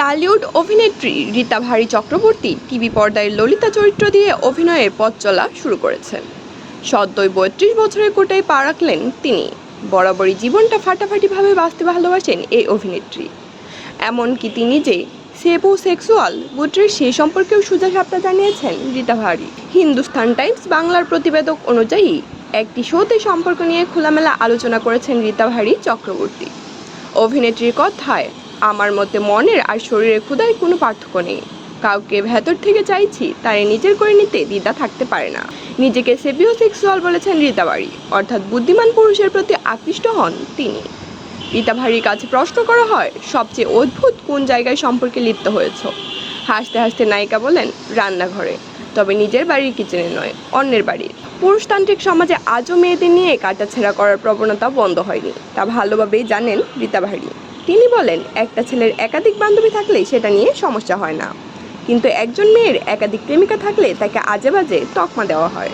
Tollywood অভিনেত্রী রীতা ভারী Chakraborty TV পর্দায় ললিতা চরিত্র দিয়ে অভিনয়ের পথ চলা শুরু করেছেন সদ্যই বত্রিশ বছরের কোটায় পা রাখলেন তিনি। বরাবরই জীবনটা ফাটাফাটিভাবে বাঁচতে ভালোবাসেন এই অভিনেত্রী। এমনকি তিনি যে সেবো সেক্সুয়াল বুট্রের সেই সম্পর্কেও সুজা সাপটা জানিয়েছেন রীতা ভারী। হিন্দুস্তান টাইমস বাংলার প্রতিবেদক অনুযায়ী, একটি শোতে সম্পর্ক নিয়ে খোলামেলা আলোচনা করেছেন রীতা ভারী চক্রবর্তী। অভিনেত্রীর কথায় আমার মতে মনের আর শরীরের ক্ষুদায় কোনো পার্থক্য নেই। কাউকে ভেতর থেকে চাইছি তাই নিজের করে নিতে দ্বিধা থাকতে পারে না। নিজেকে সেবিও সেক্সুয়াল বলেছেন রীতা বাড়ি অর্থাৎ বুদ্ধিমান পুরুষের প্রতি আকৃষ্ট হন তিনি। রীতা ভারীর কাছে প্রশ্ন করা হয়, সবচেয়ে অদ্ভুত কোন জায়গায় সম্পর্কে লিপ্ত হয়েছ? হাসতে হাসতে নায়িকা বলেন, রান্নাঘরে। তবে নিজের বাড়ির কিচেনে নয়, অন্যের বাড়ির। পুরুষতান্ত্রিক সমাজে আজও মেয়েদের নিয়ে কাটাছেঁড়া করার প্রবণতা বন্ধ হয়নি। তা ভালোভাবেই জানেন রীতা ভারী তিনি বলেন, একটা ছেলের একাধিক বান্ধবী থাকলে সেটা নিয়ে সমস্যা হয় না। কিন্তু একজন মেয়ের একাধিক প্রেমিকা থাকলে তাকে আজে বাজে তকমা দেওয়া হয়।